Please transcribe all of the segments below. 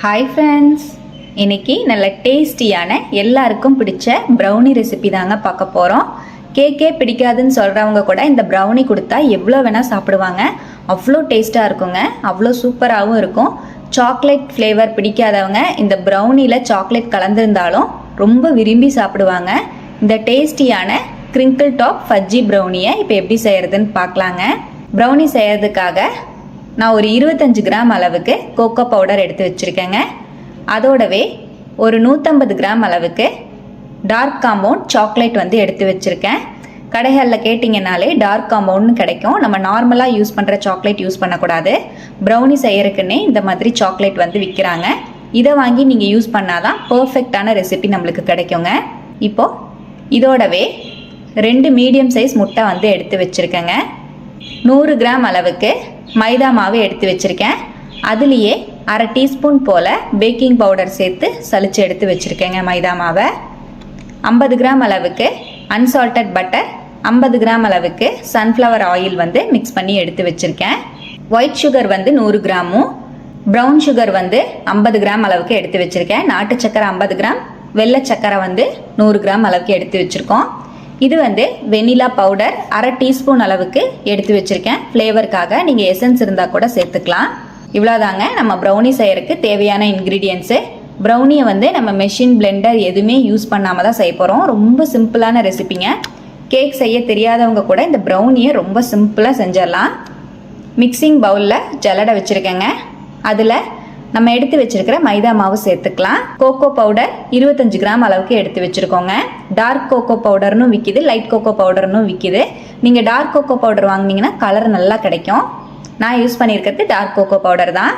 Hi friends இன்னைக்கு நல்ல டேஸ்டியான எல்லாருக்கும் பிடிச்ச ப்ரௌனி ரெசிபி தாங்க பார்க்க போகிறோம் கேக்கே பிடிக்காதுன்னு சொல்கிறவங்க கூட இந்த ப்ரௌனி கொடுத்தா எவ்வளோ வேணால் சாப்பிடுவாங்க. அவ்வளோ டேஸ்ட்டாக இருக்குங்க. அவ்வளோ சூப்பராகவும் இருக்கும். சாக்லேட் ஃப்ளேவர் பிடிக்காதவங்க இந்த ப்ரௌனியில் சாக்லேட் கலந்துருந்தாலும் ரொம்ப விரும்பி சாப்பிடுவாங்க. இந்த டேஸ்டியான கிரிங்கிள் டாப் ஃபஜ்ஜி ப்ரௌனியை இப்போ எப்படி செய்கிறதுன்னு பார்க்கலாங்க. ப்ரௌனி செய்கிறதுக்காக நான் ஒரு இருபத்தஞ்சு கிராம் அளவுக்கு கோகோ பவுடர் எடுத்து வச்சுருக்கேங்க. அதோடவே ஒரு நூற்றம்பது கிராம் அளவுக்கு டார்க் காம்பவுண்ட் சாக்லேட் வந்து எடுத்து வச்சுருக்கேன். கடைகளில் கேட்டிங்கனாலே டார்க் காம்பவுண்ட்னு கிடைக்கும். நம்ம நார்மலாக யூஸ் பண்ணுற சாக்லேட் யூஸ் பண்ணக்கூடாது. ப்ரௌனி செய்யறதுக்குன்னே இந்த மாதிரி சாக்லேட் வந்து விற்கிறாங்க இதை வாங்கி நீங்கள் யூஸ் பண்ணாதான் பர்ஃபெக்டான ரெசிபி நம்மளுக்கு கிடைக்குங்க. இப்போது இதோடவே ரெண்டு மீடியம் சைஸ் முட்டை வந்து எடுத்து வச்சுருக்கேங்க. நூறு கிராம் அளவுக்கு மைதா மாவு எடுத்து வச்சுருக்கேன். அதுலேயே அரை டீஸ்பூன் போல் பேக்கிங் பவுடர் சேர்த்து சளிச்சு எடுத்து வச்சுருக்கேங்க மைதா மாவை. ஐம்பது கிராம் அளவுக்கு அன்சால்டட் பட்டர் ஐம்பது கிராம் அளவுக்கு சன்ஃப்ளவர் ஆயில் வந்து மிக்ஸ் பண்ணி எடுத்து வச்சுருக்கேன். ஒயிட் சுகர் வந்து நூறு கிராமும் ப்ரௌன் சுகர் வந்து ஐம்பது கிராம் அளவுக்கு எடுத்து வச்சுருக்கேன். நாட்டு சக்கரை ஐம்பது கிராம் வெள்ளை சக்கரை வந்து நூறு கிராம் அளவுக்கு எடுத்து வச்சுருக்கோம். இது வந்து வெனிலா பவுடர் அரை டீஸ்பூன் அளவுக்கு எடுத்து வச்சுருக்கேன். ஃப்ளேவருக்காக நீங்கள் எசன்ஸ் இருந்தால் கூட சேர்த்துக்கலாம். இவ்வளோதாங்க நம்ம ப்ரௌனி செய்யறதுக்கு தேவையான இன்க்ரீடியன்ஸு ப்ரௌனியை வந்து நம்ம மெஷின் பிளெண்டர் எதுவுமே யூஸ் பண்ணாமல் தான் செய்ய போகிறோம் ரொம்ப சிம்பிளான ரெசிபிங்க கேக் செய்ய தெரியாதவங்க கூட இந்த ப்ரௌனியை ரொம்ப சிம்பிளாக செஞ்சிடலாம். மிக்சிங் பவுலில் ஜல்லடை வச்சுருக்கேங்க. அதில் நம்ம எடுத்து வச்சிருக்கிற மைதா மாவு சேர்த்துக்கலாம். கோகோ பவுடர் இருபத்தஞ்சு கிராம் அளவுக்கு எடுத்து வச்சுருக்கோங்க. டார்க் கோகோ பவுடர்னு விற்கிது லைட் கோகோ பவுடர்னு விற்கிது நீங்கள் டார்க் கோகோ பவுடர் வாங்குனீங்கன்னா கலர் நல்லா கிடைக்கும். நான் யூஸ் பண்ணியிருக்கிறது டார்க் கோகோ பவுடர் தான்.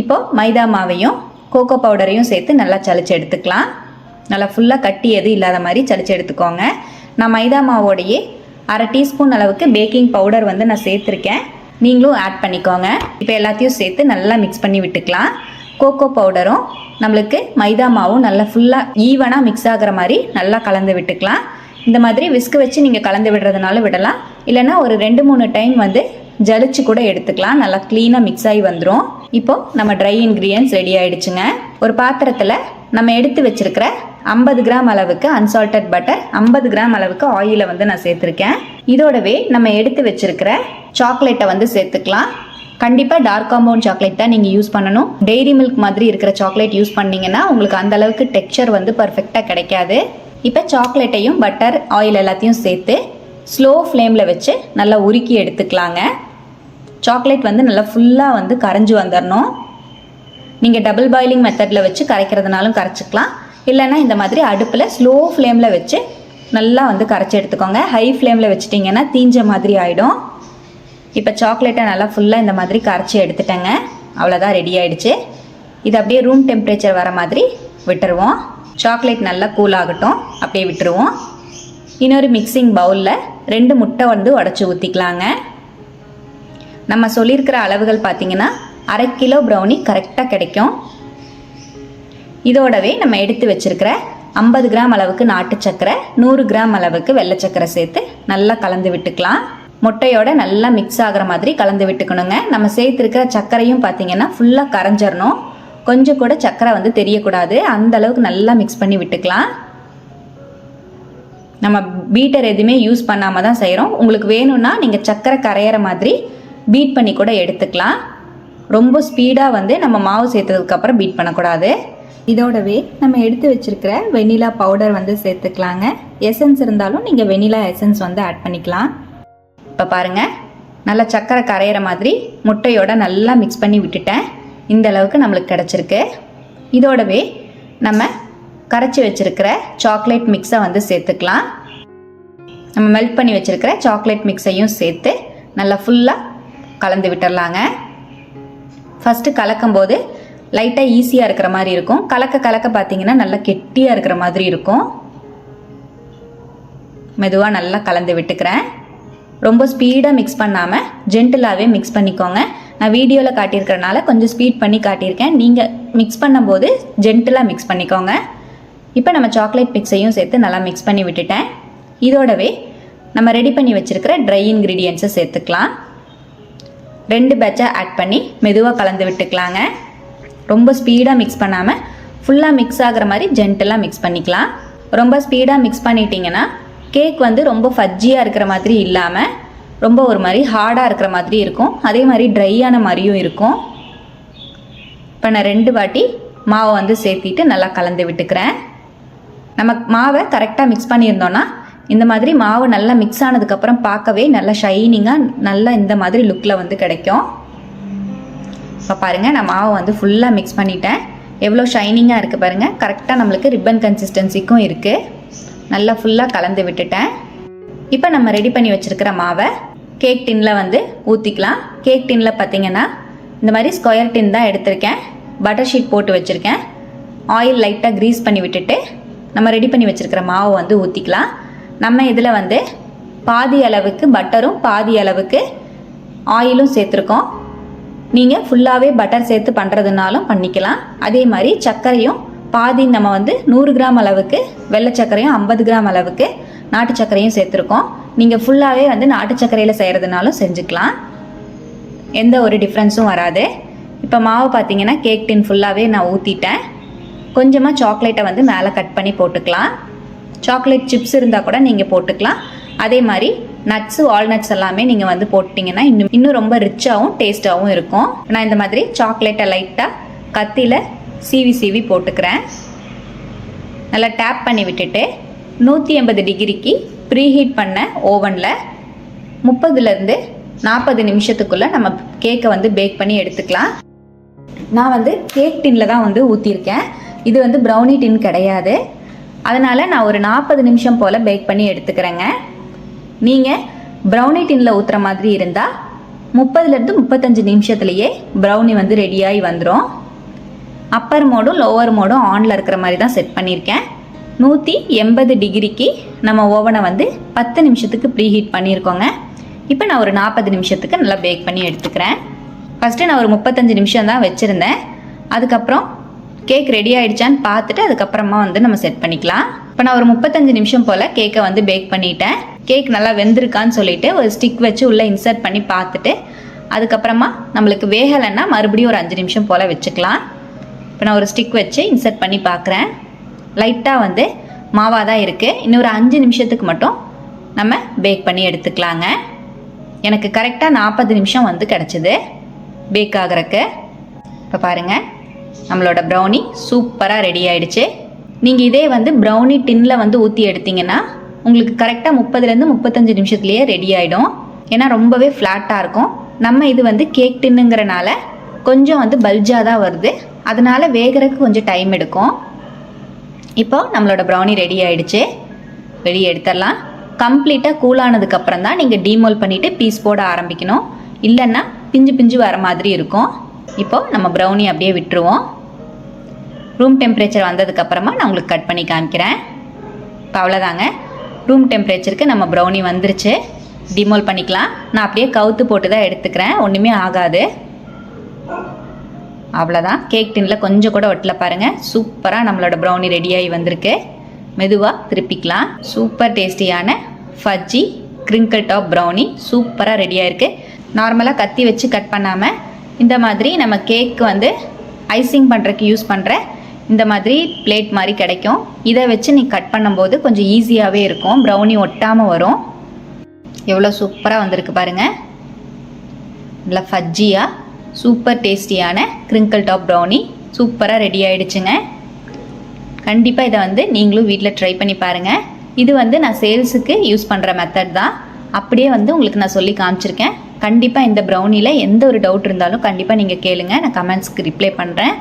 இப்போது மைதா மாவையும் கோகோ பவுடரையும் சேர்த்து நல்லா சளிச்சு எடுத்துக்கலாம். நல்லா ஃபுல்லாக கட்டி எதுவும் இல்லாத மாதிரி சலிச்சு எடுத்துக்கோங்க. நான் மைதா மாவோடையே அரை டீஸ்பூன் அளவுக்கு பேக்கிங் பவுடர் வந்து நான் சேர்த்துருக்கேன். நீங்களும் ஆட் பண்ணிக்கோங்க. இப்போ எல்லாத்தையும் சேர்த்து நல்லா மிக்ஸ் பண்ணி விட்டுக்கலாம். கோகோ பவுடரும் நம்மளுக்கு மைதா மாவும் நல்லா ஃபுல்லாக ஈவனாக மிக்ஸ் ஆகிற மாதிரி நல்லா கலந்து விட்டுக்கலாம். இந்த மாதிரி விஸ்க் வச்சு நீங்கள் கலந்து விடுறதுனால விடலாம். இல்லைன்னா ஒரு ரெண்டு மூணு டைம் வந்து ஜலிச்சு கூட எடுத்துக்கலாம். நல்லா க்ளீனாக மிக்ஸ் ஆகி வந்துடும் இப்போ நம்ம ட்ரை இன்க்ரீடியன்ஸ் ரெடி ஆயிடுச்சுங்க. ஒரு பாத்திரத்தில் நம்ம எடுத்து வச்சிருக்கிற ஐம்பது கிராம் அளவுக்கு அன்சால்டட் பட்டர் ஐம்பது கிராம் அளவுக்கு ஆயிலை வந்து நான் சேர்த்துருக்கேன். இதோடவே நம்ம எடுத்து வச்சிருக்கிற சாக்லேட்டை வந்து சேர்த்துக்கலாம். கண்டிப்பாக டார்க் காம்பவுண்ட் சாக்லேட் தான் நீங்கள் யூஸ் பண்ணணும். டெய்ரி மில்க் மாதிரி இருக்கிற சாக்லேட் யூஸ் பண்ணீங்கன்னா உங்களுக்கு அந்த அளவுக்கு டெக்ஸ்சர் வந்து பர்ஃபெக்டாக கிடைக்காது. இப்போ சாக்லேட்டையும் பட்டர் ஆயில் எல்லாத்தையும் சேர்த்து ஸ்லோ ஃப்ளேமில் வச்சு நல்லா உருக்கி எடுத்துக்கலாங்க. சாக்லேட் வந்து நல்லா ஃபுல்லாக வந்து கரைஞ்சி வந்துடணும் நீங்கள் டபுள் பாயிலிங் மெத்தடில் வச்சு கரைக்கிறதுனாலும் கரைச்சிக்கலாம். இல்லைன்னா இந்த மாதிரி அடுப்பில் ஸ்லோ ஃப்ளேமில் வச்சு நல்லா வந்து கரைச்சி எடுத்துக்கோங்க. ஹை ஃப்ளேமில் வச்சுட்டிங்கன்னா தீஞ்ச மாதிரி ஆகிடும் இப்போ சாக்லேட்டை நல்லா ஃபுல்லாக இந்த மாதிரி கரைச்சி எடுத்துட்டேங்க. அவ்வளோதான் ரெடி ஆகிடுச்சு இது அப்படியே ரூம் டெம்பரேச்சர் வர மாதிரி விட்டுருவோம். சாக்லேட் நல்லா கூல் ஆகட்டும். அப்படியே விட்டுருவோம். இன்னொரு மிக்சிங் பவுலில் ரெண்டு முட்டை வந்து உடச்சி ஊற்றிக்கலாங்க நம்ம சொல்லியிருக்கிற அளவுகள் பார்த்தீங்கன்னா அரை கிலோ ப்ரௌனி கரெக்டாக கிடைக்கும். இதோடவே நம்ம எடுத்து வச்சிருக்கிற ஐம்பது கிராம் அளவுக்கு நாட்டு சக்கரை நூறு கிராம் அளவுக்கு வெள்ளை சக்கரை சேர்த்து நல்லா கலந்து விட்டுக்கலாம். முட்டையோட நல்லா மிக்ஸ் ஆகிற மாதிரி கலந்து விட்டுக்கணுங்க. நம்ம சேர்த்துருக்கிற சர்க்கரையும் பார்த்தீங்கன்னா ஃபுல்லாக கரைஞ்சிடணும் கொஞ்சம் கூட சர்க்கரை வந்து தெரியக்கூடாது. அந்த அளவுக்கு நல்லா மிக்ஸ் பண்ணி விட்டுக்கலாம். நம்ம பீட்டர் எதுவுமே யூஸ் பண்ணாமல் தான் செய்கிறோம் உங்களுக்கு வேணும்னா நீங்கள் சர்க்கரை கரையிற மாதிரி பீட் பண்ணி கூட எடுத்துக்கலாம். ரொம்ப ஸ்பீடாக வந்து நம்ம மாவு சேர்த்ததுக்கப்புறம் பீட் பண்ணக்கூடாது. இதோடவே நம்ம எடுத்து வச்சிருக்கிற வெனிலா பவுடர் வந்து சேர்த்துக்கலாங்க. எசன்ஸ் இருந்தாலும் நீங்கள் வெனிலா எசன்ஸ் வந்து ஆட் பண்ணிக்கலாம். இப்போ பாருங்கள் நல்லா சக்கரை கரையிற மாதிரி முட்டையோட நல்லா மிக்ஸ் பண்ணி விட்டுட்டேன். இந்த அளவுக்கு நம்மளுக்கு கிடச்சிருக்கு. இதோடவே நம்ம கரைச்சி வச்சுருக்கிற சாக்லேட் மிக்ஸை வந்து சேர்த்துக்கலாம். நம்ம மெல்ட் பண்ணி வச்சுருக்கிற சாக்லேட் மிக்ஸையும் சேர்த்து நல்லா ஃபுல்லாக கலந்து விட்டுடலாங்க ஃபஸ்ட்டு கலக்கும்போது லைட்டாக ஈஸியாக இருக்கிற மாதிரி இருக்கும். கலக்க கலக்க பார்த்தீங்கன்னா நல்லா கெட்டியாக இருக்கிற மாதிரி இருக்கும். மெதுவாக நல்லா கலந்து விட்டுக்கிறேன். ரொம்ப ஸ்பீடாக மிக்ஸ் பண்ணாமல் ஜென்டிலாகவே மிக்ஸ் பண்ணிக்கோங்க. நான் வீடியோவில் காட்டியிருக்கிறனால கொஞ்சம் ஸ்பீட் பண்ணி காட்டியிருக்கேன். நீங்கள் மிக்ஸ் பண்ணும்போது ஜென்டிலாக மிக்ஸ் பண்ணிக்கோங்க. இப்போ நம்ம சாக்லேட் மிக்ஸையும் சேர்த்து நல்லா மிக்ஸ் பண்ணி விட்டுட்டேன். இதோடவே நம்ம ரெடி பண்ணி வச்சுருக்கிற ட்ரை இன்க்ரீடியன்ஸை சேர்த்துக்கலாம். ரெண்டு பேட்சாக ஆட் பண்ணி மெதுவாக கலந்து விட்டுக்கலாங்க. ரொம்ப ஸ்பீடாக மிக்ஸ் பண்ணாமல் ஃபுல்லாக மிக்ஸ் ஆகிற மாதிரி ஜென்டலாக மிக்ஸ் பண்ணிக்கலாம். ரொம்ப ஸ்பீடாக மிக்ஸ் பண்ணிட்டீங்கன்னா கேக் வந்து ரொம்ப ஃபஜ்ஜியாக இருக்கிற மாதிரி இல்லாமல் ரொம்ப ஒரு மாதிரி ஹார்டாக இருக்கிற மாதிரி இருக்கும். அதே மாதிரி ட்ரையான மாதிரியும் இருக்கும். இப்போ நான் ரெண்டு வாட்டி மாவை வந்து சேர்த்திட்டு நல்லா கலந்து விட்டுக்கிறேன். நம்ம மாவை கரெக்டாக மிக்ஸ் பண்ணியிருந்தோன்னா இந்த மாதிரி மாவு நல்லா மிக்ஸ் ஆனதுக்கப்புறம் பார்க்கவே நல்லா ஷைனிங்காக நல்லா இந்த மாதிரி லுக்கில் வந்து கிடைக்கும். இப்போ பாருங்கள் நான் மாவை வந்து ஃபுல்லாக மிக்ஸ் பண்ணிட்டேன். எவ்வளோ ஷைனிங்காக இருக்குது பாருங்கள் கரெக்டாக நம்மளுக்கு ரிப்பன் கன்சிஸ்டன்சிக்கும் இருக்குது நல்லா ஃபுல்லாக கலந்து விட்டுட்டேன். இப்போ நம்ம ரெடி பண்ணி வச்சுருக்கிற மாவை கேக் டின்னில் வந்து ஊற்றிக்கலாம் கேக் டின்னில் பார்த்தீங்கன்னா இந்த மாதிரி ஸ்கொயர் டின் தான் எடுத்திருக்கேன். பட்டர் ஷீட் போட்டு வச்சுருக்கேன். ஆயில் லைட்டாக க்ரீஸ் பண்ணி விட்டுட்டு நம்ம ரெடி பண்ணி வச்சுருக்கிற மாவை வந்து ஊற்றிக்கலாம் நம்ம இதில் வந்து பாதி அளவுக்கு பட்டரும் பாதி அளவுக்கு ஆயிலும் சேர்த்துருக்கோம். நீங்கள் ஃபுல்லாகவே பட்டர் சேர்த்து பண்ணுறதுனாலும் பண்ணிக்கலாம். அதே மாதிரி சர்க்கரையும் பாதி நம்ம வந்து நூறு கிராம் அளவுக்கு வெள்ளை சர்க்கரையும் ஐம்பது கிராம் அளவுக்கு நாட்டு சர்க்கரையும் சேர்த்துருக்கோம். நீங்கள் ஃபுல்லாகவே வந்து நாட்டு சர்க்கரையில் செய்கிறதுனாலும் செஞ்சுக்கலாம். எந்த ஒரு டிஃப்ரென்ஸும் வராது. இப்போ மாவு பார்த்தீங்கன்னா கேக் டின் ஃபுல்லாகவே நான் ஊற்றிட்டேன் கொஞ்சமாக சாக்லேட்டை வந்து மேலே கட் பண்ணி போட்டுக்கலாம். சாக்லேட் சிப்ஸ் இருந்தால் கூட நீங்கள் போட்டுக்கலாம். அதே மாதிரி நட்ஸு வால்நட்ஸ் எல்லாமே நீங்கள் வந்து போட்டிங்கன்னா இன்னும் இன்னும் ரொம்ப ரிச்சாகவும் டேஸ்ட்டாகவும் இருக்கும். நான் இந்த மாதிரி சாக்லேட்டை லைட்டாக கத்தியில் சீவி சீவி போட்டுக்கிறேன். நல்லா டேப் பண்ணி விட்டுட்டு நூற்றி எண்பது டிகிரிக்கு ப்ரீஹீட் பண்ண ஓவனில் முப்பதுலேருந்து நாற்பது நிமிஷத்துக்குள்ளே நம்ம கேக்கை வந்து பேக் பண்ணி எடுத்துக்கலாம். நான் வந்து கேக் டின்னில் தான் வந்து ஊற்றிருக்கேன் இது வந்து ப்ரௌனி டின் கிடையாது. அதனால் நான் ஒரு நாற்பது நிமிஷம் போல் பேக் பண்ணி எடுத்துக்கிறேங்க. நீங்கள் ப்ரௌனி டின்னில் ஊற்றுற மாதிரி இருந்தால் முப்பதுலேருந்து முப்பத்தஞ்சு நிமிஷத்துலேயே ப்ரௌனி வந்து ரெடியாகி வந்துடும் அப்பர் மோடும் லோவர் மோடும் ஆனில் இருக்கிற மாதிரி தான் செட் பண்ணியிருக்கேன். நூற்றி எண்பது டிகிரிக்கு நம்ம ஓவனை வந்து பத்து நிமிஷத்துக்கு ப்ரீஹீட் பண்ணியிருக்கோங்க. இப்போ நான் ஒரு நாற்பது நிமிஷத்துக்கு நல்லா பேக் பண்ணி எடுத்துக்கிறேன். ஃபஸ்ட்டு நான் ஒரு முப்பத்தஞ்சு நிமிஷம் தான் வச்சுருந்தேன். அதுக்கப்புறம் கேக் ரெடி ஆயிடுச்சான்னு பார்த்துட்டு அதுக்கப்புறமா வந்து நம்ம செட் பண்ணிக்கலாம். இப்போ நான் ஒரு முப்பத்தஞ்சு நிமிஷம் போல் கேக்கை வந்து பேக் பண்ணிட்டேன். கேக் நல்லா வெந்திருக்கான்னு சொல்லிட்டு ஒரு ஸ்டிக் வச்சு உள்ளே இன்சர்ட் பண்ணி பார்த்துட்டு அதுக்கப்புறமா நம்மளுக்கு வேகலைன்னா மறுபடியும் ஒரு அஞ்சு நிமிஷம் போல் வச்சுக்கலாம். இப்போ நான் ஒரு ஸ்டிக் வச்சு இன்சர்ட் பண்ணி பார்க்குறேன். லைட்டாக வந்து மாவாக தான் இருக்குது இன்னொரு அஞ்சு நிமிஷத்துக்கு மட்டும் நம்ம பேக் பண்ணி எடுத்துக்கலாங்க. எனக்கு கரெக்டாக நாற்பது நிமிஷம் வந்து கிடச்சிது பேக் ஆகிறக்கு. இப்போ பாருங்கள் நம்மளோட ப்ரௌனி சூப்பராக ரெடி ஆயிடுச்சு. நீங்கள் இதே வந்து ப்ரௌனி டின்னில் வந்து ஊற்றி எடுத்தீங்கன்னா உங்களுக்கு கரெக்டாக முப்பதுலேருந்து முப்பத்தஞ்சு நிமிஷத்துலேயே ரெடி ஆகிடும் ஏன்னா ரொம்பவே ஃப்ளாட்டாக இருக்கும். நம்ம இது வந்து கேக் டின்னுங்கிறனால கொஞ்சம் வந்து பல்ஜாக தான் வருது. அதனால் வேகிறதுக்கு கொஞ்சம் டைம் எடுக்கும். இப்போ நம்மளோட ப்ரௌனி ரெடி ஆயிடுச்சு. வெளியே எடுத்துடலாம். கம்ப்ளீட்டாக கூலானதுக்கப்புறம் தான் நீங்கள் டீமோல் பண்ணிவிட்டு பீஸ் போட ஆரம்பிக்கணும். இல்லைன்னா பிஞ்சு பிஞ்சு வர மாதிரி இருக்கும். இப்போ நம்ம ப்ரௌனி அப்படியே விட்டுருவோம். ரூம் டெம்பரேச்சர் வந்ததுக்கப்புறமா நான் உங்களுக்கு கட் பண்ணி காமிக்கிறேன். இப்போ அவ்வளோதாங்க ரூம் டெம்பரேச்சருக்கு நம்ம ப்ரௌனி வந்துருச்சு. டிமோல் பண்ணிக்கலாம். நான் அப்படியே கவுத்து போட்டு தான் எடுத்துக்கிறேன். ஒன்றுமே ஆகாது. அவ்வளோதான் கேக் டின்னில் கொஞ்சம் கூட ஒட்டல பாருங்கள் சூப்பராக நம்மளோட ப்ரௌனி ரெடியாகி வந்திருக்கு. மெதுவாக திருப்பிக்கலாம். சூப்பர் டேஸ்டியான ஃபஜ்ஜி கிரிங்கிள் டாப் ப்ரௌனி சூப்பராக ரெடியாக இருக்குது நார்மலாக கத்தி வச்சு கட் பண்ணாமல் இந்த மாதிரி நம்ம கேக்கு வந்து ஐசிங் பண்ணுறக்கு யூஸ் பண்ணுற இந்த மாதிரி பிளேட் மாதிரி கிடைக்கும். இதை வச்சு நீ கட் பண்ணும்போது கொஞ்சம் ஈஸியாகவே இருக்கும். ப்ரௌனி ஒட்டாமல் வரும். எவ்வளோ சூப்பராக வந்திருக்கு பாருங்கள் நல்லா ஃபஜ்ஜியாக சூப்பர் டேஸ்டியான கிரிங்கிள் டாப் ப்ரௌனி சூப்பராக ரெடி ஆகிடுச்சுங்க கண்டிப்பாக இதை வந்து நீங்களும் வீட்டில் ட்ரை பண்ணி பாருங்கள் இது வந்து நான் சேல்ஸுக்கு யூஸ் பண்ணுற மெத்தட் தான். அப்படியே வந்து உங்களுக்கு நான் சொல்லி காமிச்சிருக்கேன். கண்டிப்பாக இந்த ப்ரௌனியில் எந்த ஒரு டவுட் இருந்தாலும் கண்டிப்பாக நீங்கள் கேளுங்க. நான் கமெண்ட்ஸ்க்கு ரிப்ளை பண்ணுறேன்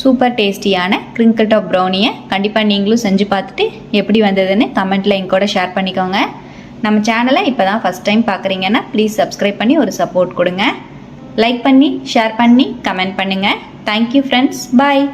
சூப்பர் டேஸ்டியான கிரிங்கிள் டாப் ப்ரௌனியை கண்டிப்பாக நீங்களும் செஞ்சு பார்த்துட்டு எப்படி வந்ததுன்னு கமெண்ட்டில் எங்க கூட ஷேர் பண்ணிக்கோங்க. நம்ம சேனலை இப்போ தான் ஃபஸ்ட் டைம் பார்க்குறீங்கன்னா ப்ளீஸ் சப்ஸ்கிரைப் பண்ணி ஒரு சப்போர்ட் கொடுங்க. லைக் பண்ணி ஷேர் பண்ணி கமெண்ட் பண்ணுங்கள் தேங்க்யூ ஃப்ரெண்ட்ஸ் பாய்